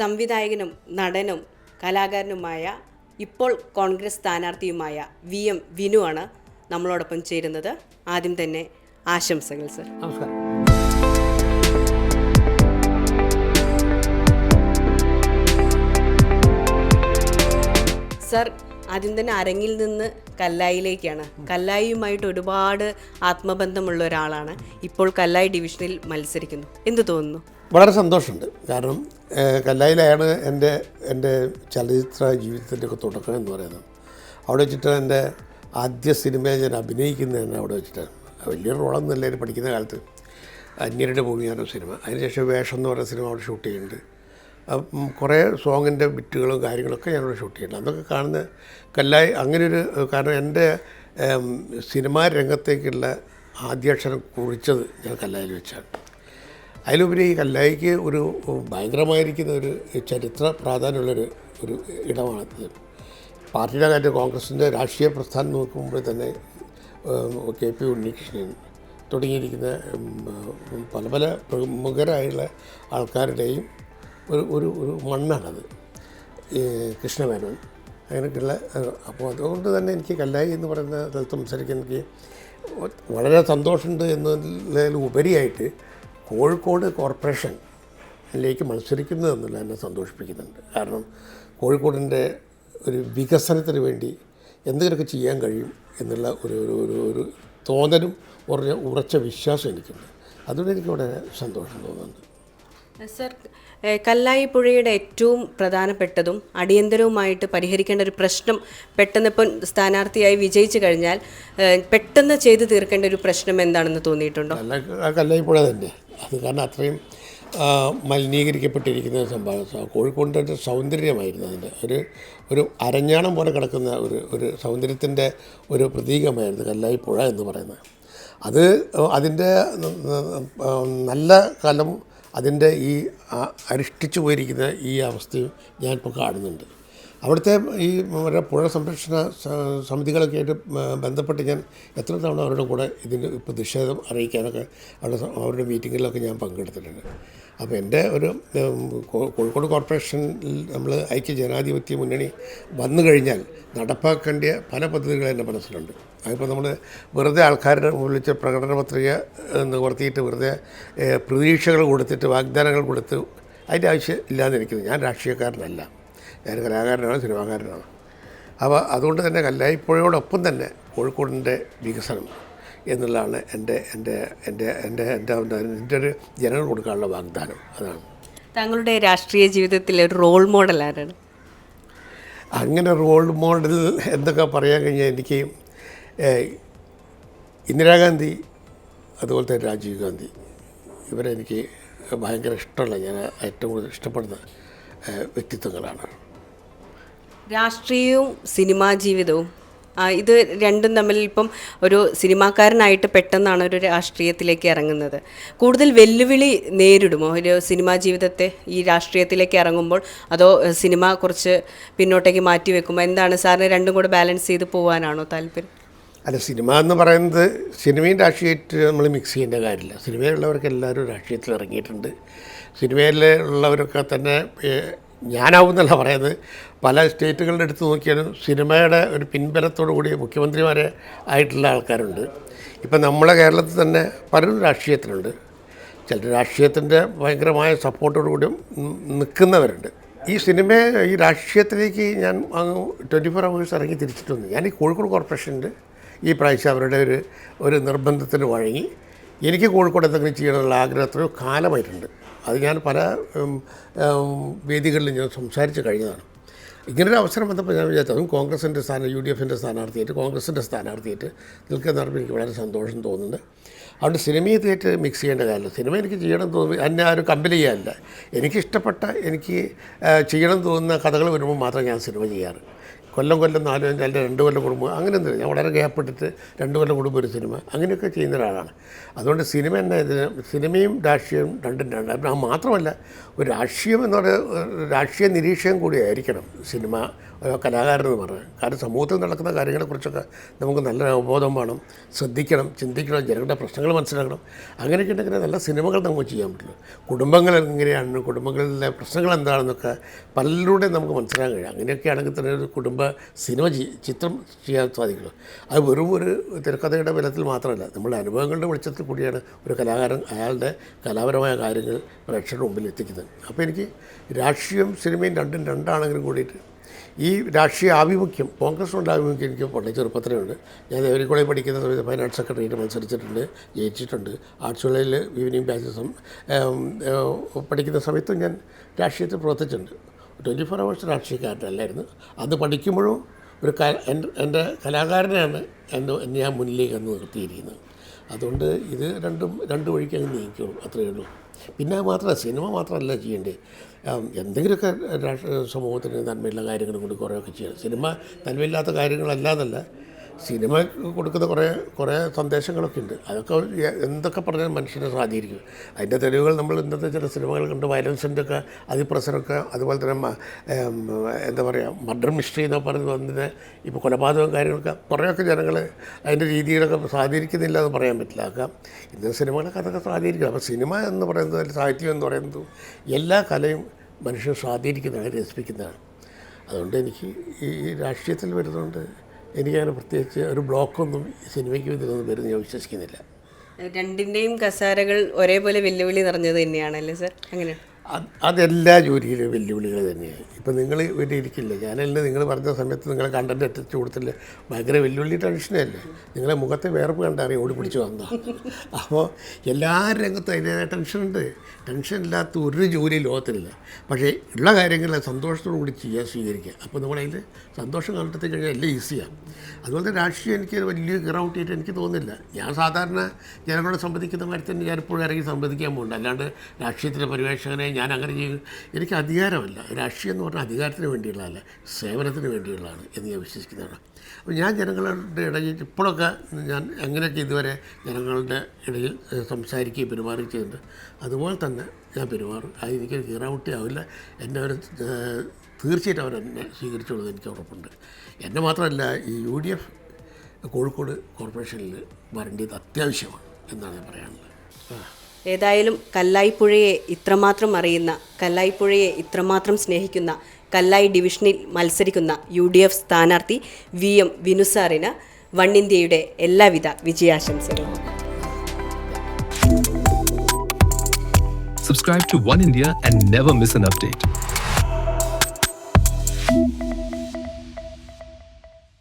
സംവിധായകനും നടനും കലാകാരനുമായ ഇപ്പോൾ കോൺഗ്രസ് സ്ഥാനാർത്ഥിയുമായ വി എം വിനു ആണ് നമ്മളോടൊപ്പം ചേരുന്നത്. ആദ്യം തന്നെ ആശംസകൾ സർ. നമസ്കാരം. സർ ആദ്യം തന്നെ അരങ്ങിൽ നിന്ന് കല്ലായിലേക്കാണ്. കല്ലായിയുമായിട്ട് ഒരുപാട് ആത്മബന്ധമുള്ള ഒരാളാണ്. ഇപ്പോൾ കല്ലായി ഡിവിഷനിൽ മത്സരിക്കുന്നു. എന്ത് തോന്നുന്നു? വളരെ സന്തോഷമുണ്ട്. കാരണം കല്ലായിലാണ് എന്റെ എന്റെ ചലച്ചിത്ര ജീവിതത്തിന്റെ ഒക്കെ തുടക്കം എന്ന് പറയുന്നത്. അവിടെ വെച്ചിട്ട് എന്റെ ആദ്യ സിനിമ ഞാൻ അഭിനയിക്കുന്നത് തന്നെ അവിടെ വെച്ചിട്ടാണ് വലിയൊരു റോളൊന്നും എല്ലാവരും പഠിക്കുന്ന കാലത്ത്. അന്യരുടെ ഭൂമി എന്ന സിനിമ. അതിനുശേഷം വേഷം എന്ന് പറയുന്ന സിനിമ അവിടെ ഷൂട്ട് ചെയ്യുന്നുണ്ട്. കുറേ സോങ്ങിന്റെ ബിറ്റുകളും കാര്യങ്ങളൊക്കെ ഞാനിവിടെ ഷൂട്ട് ചെയ്യുന്നുണ്ട്. അതൊക്കെ കാണുന്ന കല്ലായി അങ്ങനെയൊരു കാരണം എന്റെ സിനിമാ രംഗത്തേക്കുള്ള ആദ്യാക്ഷരം കുറിച്ചത് ഞാൻ കല്ലായിൽ വെച്ചാണ്. അതിലുപരി കല്ലായിക്ക് ഒരു ഭയങ്കരമായിരിക്കുന്ന ഒരു ചരിത്ര പ്രാധാന്യമുള്ളൊരു ഒരു ഇടമാണ് പാർട്ടിയുടെ കാര്യം കോൺഗ്രസിന്റെ രാഷ്ട്രീയ പ്രസ്ഥാനം നോക്കുമ്പോൾ തന്നെ കെ പി ഉണ്ണികൃഷ്ണൻ തുടങ്ങിയിരിക്കുന്ന പല പല പ്രമുഖരായുള്ള ആൾക്കാരുടെയും ഒരു ഒരു ഒരു മണ്ണാണത്. കൃഷ്ണമേനോൻ അങ്ങനെയൊക്കെയുള്ള അപ്പോൾ അതുകൊണ്ട് തന്നെ എനിക്ക് കല്ലായി എന്ന് പറയുന്ന സ്ഥലത്ത് സംസാരിക്കാൻ എനിക്ക് വളരെ സന്തോഷമുണ്ട് എന്നതിൽ ഉപരിയായിട്ട് കോഴിക്കോട് കോർപ്പറേഷനിലേക്ക് മത്സരിക്കുന്നത് എന്നുള്ളത് എന്നെ സന്തോഷിപ്പിക്കുന്നുണ്ട്. കാരണം കോഴിക്കോടിന്റെ ഒരു വികസനത്തിന് വേണ്ടി എന്തെങ്കിലുമൊക്കെ ചെയ്യാൻ കഴിയും എന്നുള്ള ഒരു ഒരു ഒരു ഒരു തോന്നലും ഉറച്ച ഉറച്ച വിശ്വാസം എനിക്കുണ്ട്. അതുകൊണ്ട് എനിക്ക് വളരെ സന്തോഷം തോന്നുന്നുണ്ട്. സർ കല്ലായി പുഴയുടെ ഏറ്റവും പ്രധാനപ്പെട്ടതും അടിയന്തരവുമായിട്ട് പരിഹരിക്കേണ്ട ഒരു പ്രശ്നം പെട്ടെന്ന് ഇപ്പം സ്ഥാനാർത്ഥിയായി വിജയിച്ചു കഴിഞ്ഞാൽ പെട്ടെന്ന് ചെയ്തു തീർക്കേണ്ട ഒരു പ്രശ്നം എന്താണെന്ന് തോന്നിയിട്ടുണ്ടോ? കല്ലായി പുഴ തന്നെ. അത് കാരണം അത്രയും മലിനീകരിക്കപ്പെട്ടിരിക്കുന്ന സംഭവം കോഴിക്കോടിന്റെ സൗന്ദര്യമായിരുന്നു അതിന്റെ. ഒരു ഒരു അരഞ്ഞാണം പോലെ കിടക്കുന്ന ഒരു ഒരു സൗന്ദര്യത്തിന്റെ ഒരു പ്രതീകമായിരുന്നു കല്ലായി പുഴ എന്ന് പറയുന്നത്. അത് അതിന്റെ നല്ല കാലം അതിന്റെ ഈ അരിഷ്ഠിച്ചു പോയിരിക്കുന്ന ഈ അവസ്ഥയും ഞാനിപ്പോൾ കാണുന്നുണ്ട്. അവിടുത്തെ ഈ മറ്റേ പുഴ സംരക്ഷണ സമിതികളൊക്കെ ആയിട്ട് ബന്ധപ്പെട്ട് ഞാൻ എത്ര തവണ അവരുടെ കൂടെ ഇതിന് പ്രതിഷേധം അറിയിക്കാനൊക്കെ അവിടെ അവരുടെ മീറ്റിങ്ങിലൊക്കെ ഞാൻ പങ്കെടുത്തിട്ടുണ്ട്. അപ്പോൾ എന്റെ ഒരു കോഴിക്കോട് കോർപ്പറേഷനിൽ നമ്മൾ ഐക്യ ജനാധിപത്യ മുന്നണി വന്നു കഴിഞ്ഞാൽ നടപ്പാക്കേണ്ട പല പദ്ധതികളും എന്റെ മനസ്സിലുണ്ട്. അതിപ്പോൾ നമ്മൾ വെറുതെ ആൾക്കാരുടെ വിളിച്ച് പ്രകടന പത്രിക നിവർത്തിയിട്ട് വെറുതെ പ്രതീക്ഷകൾ കൊടുത്തിട്ട് വാഗ്ദാനങ്ങൾ കൊടുത്ത് അതിന്റെ ആവശ്യം ഇല്ലാതിരിക്കുന്നു. ഞാൻ രാഷ്ട്രീയക്കാരനല്ല. ഞാൻ കലാകാരനാണ് സിനിമാകാരനാണ്? അപ്പോൾ അതുകൊണ്ട് തന്നെ കല്ലായിപ്പുഴയോടൊപ്പം തന്നെ കോഴിക്കോടിന്റെ വികസനം എന്നുള്ളതാണ് എന്റെ എന്റെ എന്റെ എന്റെ എന്റെ എന്റെ ഒരു ജനങ്ങൾ കൊടുക്കാനുള്ള വാഗ്ദാനം. അതാണ്. താങ്കളുടെ രാഷ്ട്രീയ ജീവിതത്തിൽ ഒരു റോൾ മോഡൽ ആരാണ്? അങ്ങനെ റോൾ മോഡൽ എന്തൊക്കെ പറയാൻ കഴിഞ്ഞാൽ എനിക്ക് ഇന്ദിരാഗാന്ധി അതുപോലെ തന്നെ രാജീവ് ഗാന്ധി ഇവരെ എനിക്ക് ഭയങ്കര ഇഷ്ടമുള്ള ഞാൻ ഏറ്റവും കൂടുതൽ ഇഷ്ടപ്പെടുന്ന വ്യക്തിത്വങ്ങളാണ്. രാഷ്ട്രീയവും സിനിമാ ജീവിതവും. ഇത് രണ്ടും തമ്മിൽ ഇപ്പം ഒരു സിനിമാക്കാരനായിട്ട് പെട്ടെന്നാണ് ഒരു രാഷ്ട്രീയത്തിലേക്ക് ഇറങ്ങുന്നത്. കൂടുതൽ വെല്ലുവിളി നേരിടുമോ? ഒരു സിനിമാ ജീവിതത്തെ ഈ രാഷ്ട്രീയത്തിലേക്ക് ഇറങ്ങുമ്പോൾ അതോ സിനിമ കുറച്ച് പിന്നോട്ടേക്ക് മാറ്റി വെക്കുമ്പോൾ എന്താണ് സാറിന് രണ്ടും കൂടെ ബാലൻസ് ചെയ്ത് പോകാനാണോ താല്പര്യം? അല്ല സിനിമ എന്ന് പറയുന്നത് സിനിമയും രാഷ്ട്രീയമായിട്ട് നമ്മൾ മിക്സ് ചെയ്യേണ്ട കാര്യമില്ല. സിനിമയിലുള്ളവർക്ക് എല്ലാവരും രാഷ്ട്രീയത്തിൽ ഇറങ്ങിയിട്ടുണ്ട്. സിനിമയിലുള്ളവരൊക്കെ തന്നെ ഞാനാവുന്നല്ല പറയുന്നത്. പല സ്റ്റേറ്റുകളുടെ എടുത്ത് നോക്കിയാലും സിനിമയുടെ ഒരു പിൻബലത്തോടു കൂടി മുഖ്യമന്ത്രിമാരെ ആയിട്ടുള്ള ആൾക്കാരുണ്ട്. ഇപ്പം നമ്മളെ കേരളത്തിൽ തന്നെ പലരും രാഷ്ട്രീയത്തിലുണ്ട്. ചില രാഷ്ട്രീയത്തിന്റെ ഭയങ്കരമായ സപ്പോർട്ടോടു കൂടിയും നിൽക്കുന്നവരുണ്ട്. ഈ സിനിമയെ ഈ രാഷ്ട്രീയത്തിലേക്ക് ഞാൻ അങ്ങ് ട്വന്റി ഫോർ അവേഴ്സ് ഇറങ്ങി തിരിച്ചിട്ടുണ്ട് ഞാൻ ഈ കോഴിക്കോട് കോർപ്പറേഷനിൽ ഈ പ്രാവശ്യം അവരുടെ ഒരു ഒരു നിർബന്ധത്തിന് വഴങ്ങി. എനിക്ക് കോഴിക്കോട് എന്തെങ്കിലും ചെയ്യണമെന്നുള്ള ആഗ്രഹത്തിനൊരു കാലമായിട്ടുണ്ട്. അത് ഞാൻ പല വേദികളിലും ഞാൻ സംസാരിച്ച് കഴിഞ്ഞതാണ്. ഇങ്ങനൊരു അവസരം വന്നപ്പോൾ ഞാൻ വിചാരിച്ചു അതും കോൺഗ്രസിന്റെ സ്ഥാനം യു ഡി എഫിന്റെ സ്ഥാനാർത്ഥിയായിട്ട് കോൺഗ്രസിന്റെ സ്ഥാനാർത്ഥിയായിട്ട് നിൽക്കുന്ന പറയുമ്പോൾ എനിക്ക് വളരെ സന്തോഷം തോന്നുന്നുണ്ട്. അതുകൊണ്ട് സിനിമയുമായിട്ട് മിക്സ് ചെയ്യേണ്ട കാര്യമില്ല. സിനിമ എനിക്ക് ചെയ്യണം തോന്നി എന്നെ ആരും കമ്പൽ ചെയ്യാനില്ല എനിക്കിഷ്ടപ്പെട്ട എനിക്ക് ചെയ്യണം തോന്നുന്ന കഥകൾ വരുമ്പോൾ മാത്രം ഞാൻ സിനിമ ചെയ്യാറ്. കൊല്ലം കൊല്ലം നാലും അഞ്ച് രണ്ട് കൊല്ലം കുടുംബം അങ്ങനെ ഒന്നും ഞാൻ വളരെ ഗ്യാപ്പിട്ടിട്ട് രണ്ട് കൊല്ലം കുടുംബം ഒരു സിനിമ. അങ്ങനെയൊക്കെ ചെയ്യുന്ന ഒരാളാണ്. അതുകൊണ്ട് സിനിമ എന്ന ഇതിന് സിനിമയും രാഷ്ട്രീയവും രണ്ടും രണ്ട്. ആ മാത്രമല്ല ഒരു രാഷ്ട്രീയം എന്ന് പറയുന്നത് രാഷ്ട്രീയ നിരീക്ഷകം കൂടിയായിരിക്കണം സിനിമ എന്ന് പറയുന്നത് കാരണം സമൂഹത്തിൽ നടക്കുന്ന കാര്യങ്ങളെക്കുറിച്ചൊക്കെ നമുക്ക് നല്ല അവബോധം വേണം. ശ്രദ്ധിക്കണം ചിന്തിക്കണം ജനങ്ങളുടെ പ്രശ്നങ്ങൾ മനസ്സിലാക്കണം. അങ്ങനെയൊക്കെ ഉണ്ടെങ്കിൽ നല്ല സിനിമകൾ നമുക്ക് ചെയ്യാൻ പറ്റുള്ളൂ. കുടുംബങ്ങൾ എങ്ങനെയാണ് കുടുംബങ്ങളിലെ പ്രശ്നങ്ങൾ എന്താണെന്നൊക്കെ പലരിലൂടെ നമുക്ക് മനസ്സിലാക്കാൻ കഴിയും. അങ്ങനെയൊക്കെ ആണെങ്കിൽ തന്നെ ഒരു കുടുംബ സിനിമ ചി- ചിത്രം ചെയ്യാൻ സാധിക്കുള്ളൂ. അത് വെറും ഒരു തിരക്കഥയുടെ ബലത്തിൽ മാത്രമല്ല നമ്മുടെ അനുഭവങ്ങളുടെ വെളിച്ചത്തിൽ കൂടിയാണ് ഒരു കലാകാരൻ അയാളുടെ കലാപരമായ കാര്യങ്ങൾ പ്രേക്ഷകരുടെ മുമ്പിൽ എത്തിക്കുന്നത്. അപ്പോൾ എനിക്ക് രാഷ്ട്രീയം സിനിമയും രണ്ടും രണ്ടാണെങ്കിലും കൂടിയിട്ട് ഈ രാഷ്ട്രീയ ആഭിമുഖ്യം കോൺഗ്രസിനുണ്ട് ആഭിമുഖ്യം എനിക്ക് വളരെ ചെറുപ്പത്തിലുണ്ട്. ഞാൻ ദേവരി കോളേജ് പഠിക്കുന്ന സമയത്ത് ഫൈനാൻസ് സെക്രട്ടറിയിട്ട് മത്സരിച്ചിട്ടുണ്ട് ജയിച്ചിട്ടുണ്ട്. ആർട്സ് കോളേജിൽ ഈവനിങ് ബാച്ചസും പഠിക്കുന്ന സമയത്തും ഞാൻ രാഷ്ട്രീയത്തിൽ പ്രവർത്തിച്ചിട്ടുണ്ട്. ട്വന്റി ഫോർ അവേഴ്സ് രാഷ്ട്രീയക്കാരനല്ലായിരുന്നു. അത് പഠിക്കുമ്പോഴും ഒരു എന്റെ എന്റെ എന്നെ എന്നെ ഞാൻ മുന്നിലേക്ക് അന്ന് നിർത്തിയിരിക്കുന്നത്. അതുകൊണ്ട് ഇത് രണ്ടും രണ്ട് വഴിക്ക് അങ്ങ് നീക്കുള്ളൂ അത്രയേ ഉള്ളൂ. പിന്നെ മാത്രമല്ല സിനിമ മാത്രമല്ല ചെയ്യേണ്ടത്. എന്തെങ്കിലുമൊക്കെ രാഷ്ട്ര സമൂഹത്തിന് നന്മയുള്ള കാര്യങ്ങളും കൊണ്ട് കുറേയൊക്കെ ചെയ്യണം. സിനിമ നന്മയില്ലാത്ത കാര്യങ്ങളല്ലാന്നല്ല സിനിമ കൊടുക്കുന്ന കുറേ കുറേ സന്ദേശങ്ങളൊക്കെ ഉണ്ട്. അതൊക്കെ എന്തൊക്കെ പറഞ്ഞാൽ മനുഷ്യനെ സ്വാധീനിക്കും. അതിന്റെ തെളിവുകൾ നമ്മൾ ഇന്നത്തെ ചില സിനിമകൾ കണ്ട് വയലൻസിന്റെ ഒക്കെ അതിപ്രസരമൊക്കെ അതുപോലെ തന്നെ എന്താ പറയുക മർഡർ മിസ്റ്ററി എന്നൊക്കെ പറഞ്ഞ് വന്നത് ഇപ്പോൾ കൊലപാതകം കാര്യങ്ങളൊക്കെ കുറേയൊക്കെ ജനങ്ങൾ അതിന്റെ രീതിയിലൊക്കെ സ്വാധീനിക്കുന്നില്ല എന്ന് പറയാൻ പറ്റില്ല. അതൊക്കെ ഇന്നത്തെ സിനിമകളൊക്കെ അതൊക്കെ സ്വാധീനിക്കും. അപ്പോൾ സിനിമ എന്ന് പറയുന്നത് സാഹിത്യം എന്ന് പറയുന്നത് എല്ലാ കലയും മനുഷ്യനെ സ്വാധീനിക്കുന്നതാണ് രസിപ്പിക്കുന്നതാണ്. അതുകൊണ്ട് എനിക്ക് ഈ രാഷ്ട്രീയത്തിൽ വരുന്നതുകൊണ്ട് എനിക്കങ്ങനെ പ്രത്യേകിച്ച് ഒരു ബ്ലോക്കൊന്നും സിനിമയ്ക്ക് ഇതിലൊന്നും വരുന്ന ഞാൻ വിശ്വസിക്കുന്നില്ല. രണ്ടിന്റെയും കസാരകൾ ഒരേപോലെ വെല്ലുവിളി നിറഞ്ഞത് തന്നെയാണല്ലേ സർ? അങ്ങനെ. അതെല്ലാ ജോലിയിലും വെല്ലുവിളികൾ തന്നെയാണ്. ഇപ്പം നിങ്ങൾ ഇവിടെ ഇരിക്കില്ല? ഞാനല്ല നിങ്ങൾ പറഞ്ഞ സമയത്ത് നിങ്ങൾ കണ്ടന്റ് എത്തിച്ചു കൊടുത്തില്ല? ഭയങ്കര വെല്ലുവിളി ടെൻഷനല്ലേ? നിങ്ങളെ മുഖത്തെ വേർപ്പ് കണ്ടറിയാം ഓടി പിടിച്ച് വന്നോ അപ്പോൾ എല്ലാ രംഗത്തും അതിന്റെതായ ടെൻഷനുണ്ട്. ടെൻഷൻ ഇല്ലാത്ത ഒരു ജോലി ലോകത്തിലില്ല. പക്ഷേ ഉള്ള കാര്യങ്ങൾ സന്തോഷത്തോടു കൂടി ചെയ്യാൻ സ്വീകരിക്കുക. അപ്പോൾ നമ്മളതിൽ സന്തോഷം കണ്ടെത്തി കഴിഞ്ഞാൽ എല്ലാം ഈസിയാണ്. അതുപോലെ രാഷ്ട്രീയം എനിക്ക് വലിയ കിറൗട്ട് ചെയ്തിട്ട് എനിക്ക് തോന്നുന്നില്ല. ഞാൻ സാധാരണ ജനങ്ങളോട് സംബന്ധിക്കുന്ന കാര്യത്തിൽ തന്നെ ഞാനിപ്പോഴും ഇറങ്ങി സംബന്ധിക്കാൻ പോകുന്നുണ്ട്. അല്ലാണ്ട് രാഷ്ട്രീയത്തിലെ പരിവേഷകനെ ഞാൻ അങ്ങനെ ചെയ്യും എനിക്ക് അധികാരമല്ല. രാഷ്ട്രീയം എന്ന് പറഞ്ഞാൽ അധികാരത്തിന് വേണ്ടിയുള്ളതല്ല സേവനത്തിന് വേണ്ടിയുള്ളതാണ് എന്ന് ഞാൻ വിശ്വസിക്കുന്നതാണ്. അപ്പോൾ ഞാൻ ജനങ്ങളുടെ ഇടയിൽ ഇപ്പോഴൊക്കെ ഞാൻ എങ്ങനെയൊക്കെ ഇതുവരെ ജനങ്ങളുടെ ഇടയിൽ സംസാരിക്കുകയും പെരുമാറുകയും ചെയ്യുന്നുണ്ട് അതുപോലെ തന്നെ ഞാൻ പെരുമാറും. അത് എനിക്ക് കീറാമുട്ടി ആവില്ല. എന്റെ ഏഹ്, തീർച്ചയായിട്ടും അവരെന്നെ സ്വീകരിച്ചുള്ളത് എനിക്ക് ഉറപ്പുണ്ട്. എന്നെ മാത്രമല്ല ഈ യു ഡി എഫ് കോഴിക്കോട് കോർപ്പറേഷനിൽ വരേണ്ടത് അത്യാവശ്യമാണ് എന്നാണ് ഞാൻ പറയാനുള്ളത്. ഏതായാലും കല്ലായിപ്പുഴയെ ഇത്രമാത്രം അറിയുന്ന കല്ലായിപ്പുഴയെ ഇത്രമാത്രം സ്നേഹിക്കുന്ന കല്ലായി ഡിവിഷനിൽ മത്സരിക്കുന്ന യു ഡി എഫ് സ്ഥാനാർത്ഥി വി എം വിനുസാറിന് വൺ ഇന്ത്യയുടെ എല്ലാവിധ വിജയാശംസകളും Subscribe to One India and never miss an update.